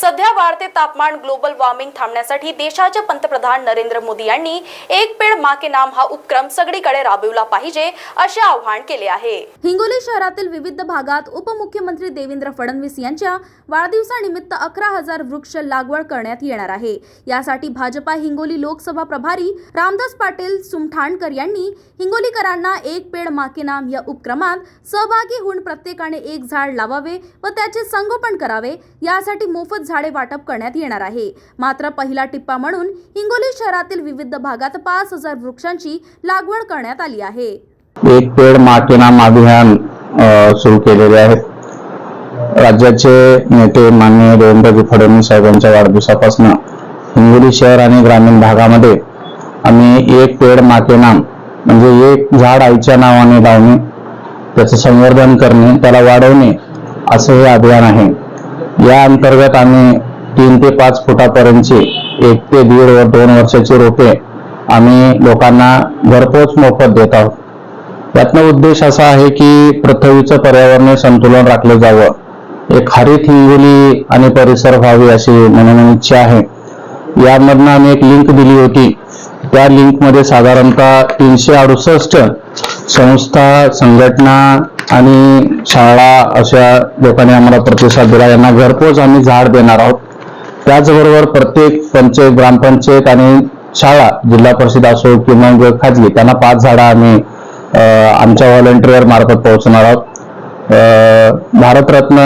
सध्या वाढते तापमान ग्लोबल वॉर्मिंग थांबण्यासाठी देशाचे पंतप्रधान नरेंद्र मोदी यांनी एक पेड मा के नाम हा उपक्रम सगळीकडे राबविला पाहिजे असे आवाहन केले आहे. हिंगोली शहरातील विविध भागात उपमुख्यमंत्री देवेंद्र फडणवीस यांच्या वाढदिवसानिमित्त अकरा हजार वृक्ष लागवड करण्यात येणार आहे. यासाठी भाजपा हिंगोली लोकसभा प्रभारी रामदास पाटील सुमठाणकर यांनी हिंगोलीकरांना एक पेड माके नाम या उपक्रमात सहभागी होऊन प्रत्येकाने एक झाड लावावे व त्याचे संगोपन करावे यासाठी मोफत झाडे वाटप करण्यात येणार आहे. मात्र पहिला टिप्पा म्हणून हिंगोली शहरातील विविध भागात पाच हजार वृक्षांची लागवड करण्यात आली आहे. एक पेड मा नाम अभियान सुरू केलेले आहे राज्याचे नेते माननीय देवेंद्रजी फडणवीस साहेबांच्या वाढदिवसापासून हिंगोली शहर आणि ग्रामीण भागामध्ये आम्ही एक पेड मा नाम म्हणजे एक झाड आईच्या नावाने लावणे त्याचं संवर्धन करणे त्याला वाढवणे असं हे अभियान आहे. या अंतर्गत आम्ही तीन ते पाच फुटापर्यंतची एक ते दीड व दोन वर्षाची रोपे आम्ही लोकांना घरपोच मोफत देत आहोत. यातनं उद्देश असा आहे की पृथ्वीचं पर्यावरणीय संतुलन राखलं जावं. एक हरित हिंगोली आणि परिसर व्हावी अशी म्हणून इच्छा आहे. यामधनं आम्ही एक लिंक दिली होती. त्या लिंकमध्ये साधारणतः तीनशे अडुसष्ट संस्था संघटना आणि शाळा अशा लोकांनी आम्हाला प्रतिसाद दिला. यांना घरपोच आम्ही झाड देणार आहोत. त्याचबरोबर प्रत्येक पंचायत ग्रामपंचायत आणि शाळा जिल्हा परिषद असो किंवा खाजगी त्यांना पाच झाडं आम्ही आमच्या व्हॉलेंटिअर मार्फत पोहोचणार आहोत. भारतरत्न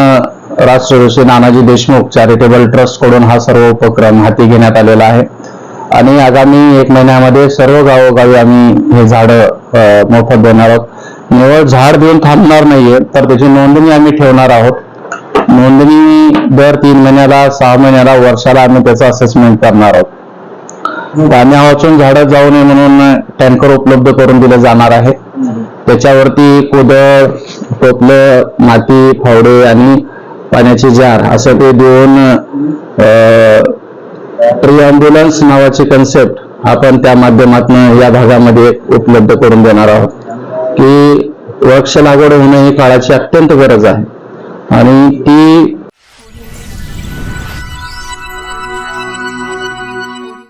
राष्ट्रऋषी नानाजी देशमुख चॅरिटेबल ट्रस्टकडून हा सर्व उपक्रम हाती घेण्यात आलेला आहे. आणि आगामी एक महिन्यामध्ये सर्व गावोगावी आम्ही हे झाडं मोफत देणार आहोत. निवळ झाड देऊन थांबणार नाहीये तर त्याची नोंदणी आम्ही ठेवणार आहोत. नोंदणी दर तीन महिन्याला सहा महिन्याला वर्षाला आम्ही त्याचं असेसमेंट करणार आहोत. पाण्या वाचून झाडं जाऊ नये म्हणून टँकर उपलब्ध करून दिलं जाणार आहे. त्याच्यावरती कोदळ टोपलं माती फावडे आणि पाण्याची जार असं ते देऊन प्री अँब्युलन्स नावाची कन्सेप्ट आपण त्या माध्यमातून या भागामध्ये उपलब्ध करून देणार आहोत. की वृक्ष लागवड होणं ही काळाची अत्यंत गरज आहे. आणि ती